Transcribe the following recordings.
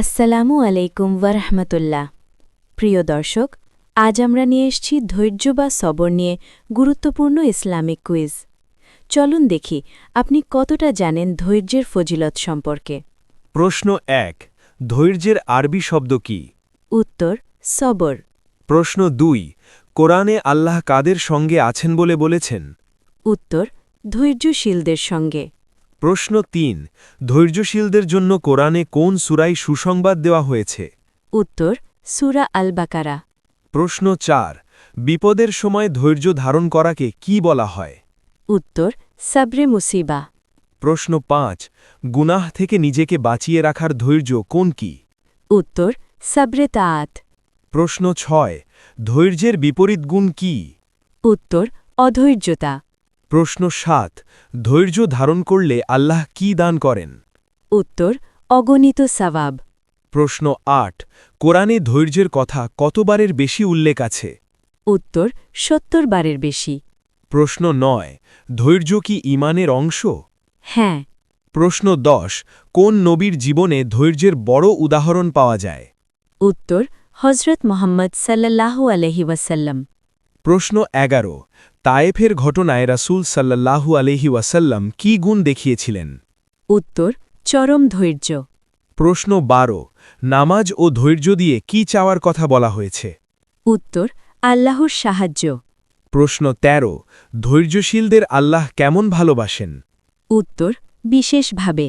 আসসালামু আলাইকুম ওয়ারহমতুল্লাহ। প্রিয় দর্শক আজ আমরা নিয়ে এসেছি ধৈর্য বা সবর নিয়ে গুরুত্বপূর্ণ ইসলামিক কুইজ। চলুন দেখি আপনি কতটা জানেন ধৈর্যের ফজিলত সম্পর্কে। প্রশ্ন এক ধৈর্যের আরবি শব্দ কি? উত্তর সবর। প্রশ্ন দুই কোরআনে আল্লাহ কাদের সঙ্গে আছেন বলে বলেছেন? উত্তর ধৈর্যশীলদের সঙ্গে। প্রশ্ন তিন ধৈর্যশীলদের জন্য কোরআনে কোন সুরাই সুসংবাদ দেওয়া হয়েছে? উত্তর সুরা আল বাকারা প্রশ্ন চার বিপদের সময় ধৈর্য ধারণ করাকে কি বলা হয়? উত্তর সাবরে মুসিবা। প্রশ্ন পাঁচ গুনাহ থেকে নিজেকে বাঁচিয়ে রাখার ধৈর্য কোন কি? উত্তর সাবরে তাআত। প্রশ্ন ছয় ধৈর্যের বিপরীত গুণ কি? উত্তর অধৈর্যতা। প্রশ্ন সাত ধৈর্য ধারণ করলে আল্লাহ কি দান করেন? উত্তর অগণিত সওয়াব প্রশ্ন আট কোরআনে ধৈর্যের কথা কতবারের বেশি উল্লেখ আছে? উত্তর সত্তর বারের বেশি। প্রশ্ন নয় ধৈর্য কি ইমানের অংশ? হ্যাঁ। প্রশ্ন দশ কোন নবীর জীবনে ধৈর্যের বড় উদাহরণ পাওয়া যায়? উত্তর হজরত মোহাম্মদ সাল্লাল্লাহু আলহি ওয়াসাল্লাম। প্রশ্ন এগারো তায়েফের ঘটনায় রাসূল সাল্লাল্লাহু আলহি ওয়াসাল্লাম কি গুণ দেখিয়েছিলেন? উত্তর চরম ধৈর্য। প্রশ্ন বারো নামাজ ও ধৈর্য দিয়ে কি চাওয়ার কথা বলা হয়েছে? উত্তর আল্লাহর সাহায্য। প্রশ্ন ১৩ ধৈর্যশীলদের আল্লাহ কেমন ভালোবাসেন? উত্তর বিশেষভাবে।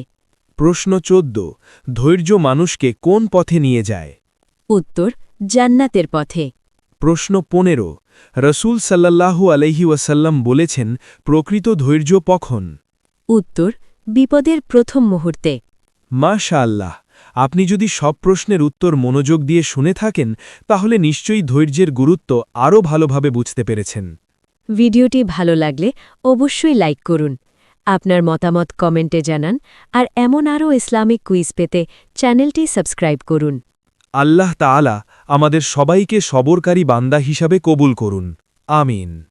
প্রশ্ন ১৪ ধৈর্য মানুষকে কোন পথে নিয়ে যায়? উত্তর জান্নাতের পথে। প্রশ্ন ১৫ রসুল সাল্লাল্লাহু আলহি ওয়াসাল্লাম বলেছেন প্রকৃত ধৈর্য কখন? উত্তর বিপদের প্রথম মুহূর্তে। মাশা আল্লাহ আপনি যদি সব প্রশ্নের উত্তর মনোযোগ দিয়ে শুনে থাকেন তাহলে নিশ্চয়ই ধৈর্যের গুরুত্ব আরও ভালোভাবে বুঝতে পেরেছেন। ভিডিওটি ভালো লাগলে অবশ্যই লাইক করুন। আপনার মতামত কমেন্টে জানান আর এমন আরও ইসলামিক কুইজ পেতে চ্যানেলটি সাবস্ক্রাইব করুন। আল্লাহ তাআলা আমাদের সবাইকে সবরকারী বান্দা হিসাবে কবুল করুন। আমিন।